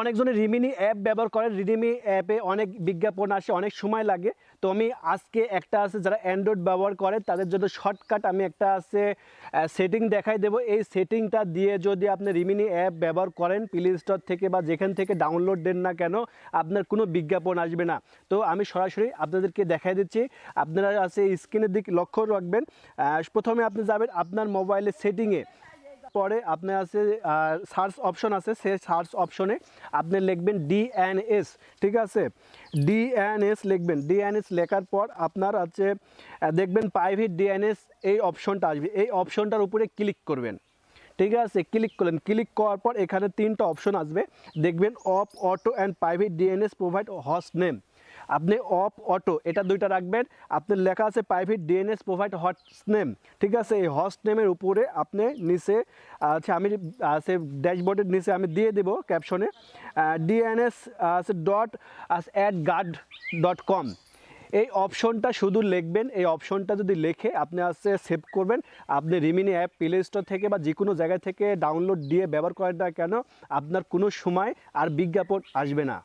অনেকজনে Remini app ব্যবহার করেন রিমিনি অ্যাপে অনেক বিজ্ঞাপন আসে, অনেক সময় লাগে। তো আমি আজকে একটা আছে, যারা অ্যান্ড্রয়েড ব্যবহার করে, তাদের জন্য শর্টকাট আমি একটা আছে সেটিং দেখাই দেবো। এই সেটিংটা দিয়ে যদি আপনি রিমিনি অ্যাপ ব্যবহার করেন প্লে স্টোর থেকে বা যেখান থেকে ডাউনলোড দেন না কেন, আপনার কোনো বিজ্ঞাপন আসবে না। তো আমি সরাসরি আপনাদেরকে দেখাই দিচ্ছি। আপনারা আছে স্ক্রিনের দিক লক্ষ্য রাখবেন। প্রথমে আপনি যাবেন আপনার মোবাইলের সেটিংয়ে পরে আপনার আছে সার্চ অপশন আছে সেই সার্চ অপশনে আপনি লিখবেন ডিএনএস ঠিক আছে? ডিএনএস লিখবেন। ডিএনএস লেখার পর আপনার আছে দেখবেন প্রাইভেট ডিএনএস এই অপশনটা আসবে। এই অপশনটার উপরে ক্লিক করবেন। ঠিক আছে? ক্লিক করলেন। ক্লিক করার পর এখানে তিনটা অপশন আসবে। দেখবেন off auto and private DNS provide host name আপনি অফ অটো, এটা দুইটা রাখবেন। আপনার লেখা আছে private DNS provide host name ঠিক আছে? এই হোস্ট নেমের উপরে আপনি নিচে আছে আমি, আছে ড্যাশবোর্ডের নিচে আমি দিয়ে দেবো ক্যাপশনে ডিএনএস আছে dot AdGuard dot com এই অপশনটা শুধু লিখবেন, এই অপশনটা যদি লেখে আপনি আসছে সেভ করবেন। আপনি রিমিনি অ্যাপ প্লে স্টোর থেকে বা যে কোনো জায়গা থেকে ডাউনলোড দিয়ে ব্যবহার করেন না কেন, আপনার কোনো সময় আর বিজ্ঞাপন আসবে না।